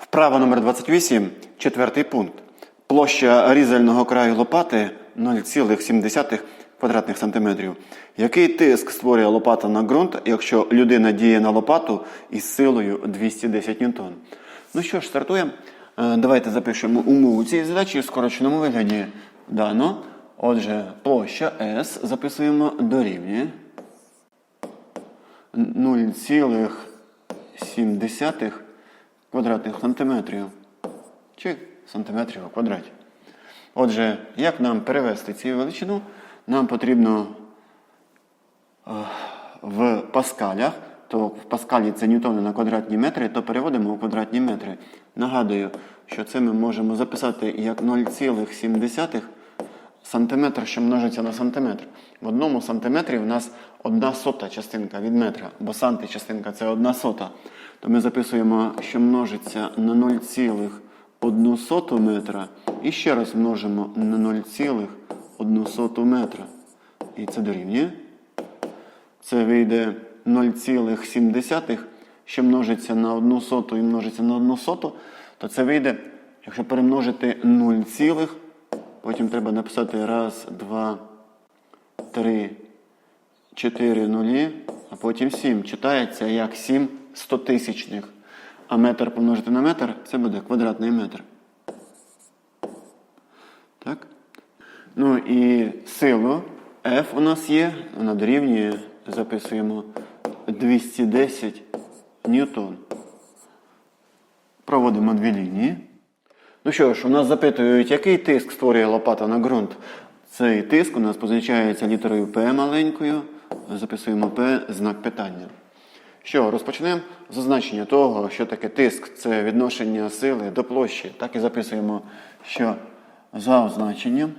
Вправа номер 28, четвертий пункт. Площа різального краю лопати 0,7 квадратних сантиметрів. Який тиск створює лопата на ґрунт, якщо людина діє на лопату із силою 210 ньютон? Ну що ж, стартуємо. Е, Давайте запишемо умову цієї задачі в скороченому вигляді дано. Отже, площа S записуємо дорівнює 0,7 квадратних сантиметрів чи сантиметрів у квадраті. Отже, як нам перевести цю величину? Нам потрібно е, в паскалях, то в паскалі це ньютони на квадратні метри, то переводимо у квадратні метри. Нагадую, що це ми можемо записати як 0,7 сантиметр, що множиться на сантиметр. В одному сантиметрі в нас одна сота частинка від метра, бо санти частинка це одна сота. То ми записуємо, що множиться на 0,1 метра. І ще раз множимо на 0,1 метра. І це дорівнює. Це вийде 0,7, що множиться на 1 соту і множиться на 1 соту, то це вийде, якщо перемножити 0, цілих, потім треба написати раз, два, три, чотири нулі, а потім 7. Читається як 7 стотисячних. А метр помножити на метр це буде квадратний метр. Так? Ну і силу F у нас є, вона дорівнює, записуємо 210 ньютон. Проводимо дві лінії. Ну що ж, у нас запитують, який тиск створює лопата на ґрунт. Цей тиск у нас позначається літерою P маленькою. Записуємо P знак питання. Що, розпочнемо з означення того, що таке тиск це відношення сили до площі. Так і записуємо, що за означенням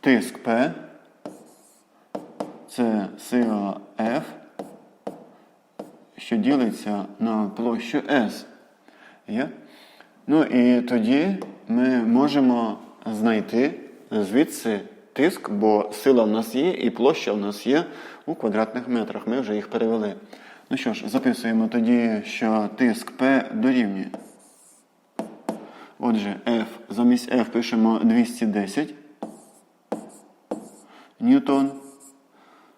тиск P це сила F, що ділиться на площу S. Є? Ну і тоді ми можемо знайти звідси тиск, бо сила в нас є і площа в нас є у квадратних метрах. Ми вже їх перевели. Ну що ж, записуємо тоді, що тиск P дорівнює. Отже, F, замість F пишемо 210 ньютон,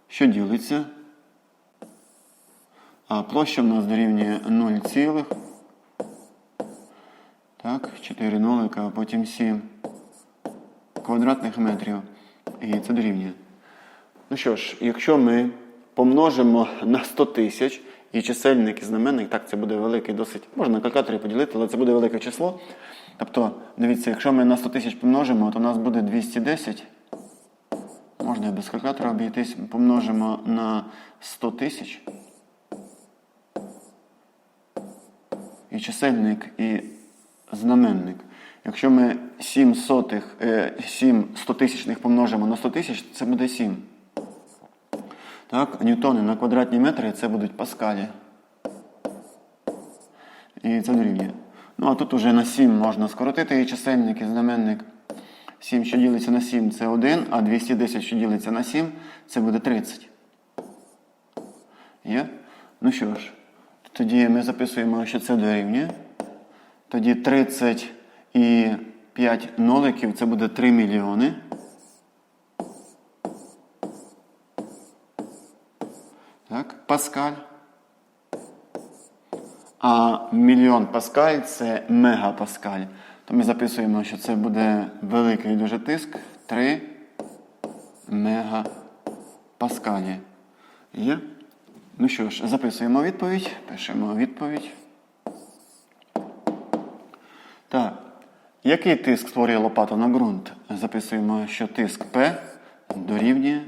що ділиться. А площа в нас дорівнює 0, цілих. Так, 4 нолика, а потім 7 квадратних метрів. І це дорівнює. Ну що ж, якщо ми помножимо на 100 тисяч і чисельник і знаменник, так це буде великий досить. Можна на калькуляторі поділити, але це буде велике число. Тобто, дивіться, якщо ми на 100 тисяч помножимо, то у нас буде 210. Можна без калькулятора обійтись. Помножимо на 100 тисяч. І чисельник, і знаменник. Якщо ми 7 сотих, е, 7 стотисячних помножимо на 100 тисяч, це буде 7. Так, ньютони на квадратні метри це будуть паскалі. І це дорівнює. Ну, а тут уже на 7 можна скоротити і чисельник, і знаменник. 7, що ділиться на 7, це 1, а 210, що ділиться на 7, це буде 30. Є? Ну що ж, тоді ми записуємо, що це дорівнює. Тоді 30 і 5 ноликів це буде 3 мільйони. Так, паскаль. А мільйон паскаль це мегапаскаль. То ми записуємо, що це буде великий дуже тиск 3 мегапаскалі. Є? Ну що ж, записуємо відповідь. Пишемо відповідь. Так. Який тиск створює лопата на ґрунт? Записуємо, що тиск P дорівнює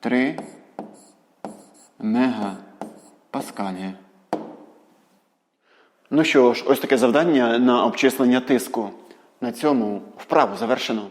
3 мегапаскалі. Ну що ж, ось таке завдання на обчислення тиску. На цьому вправу завершено.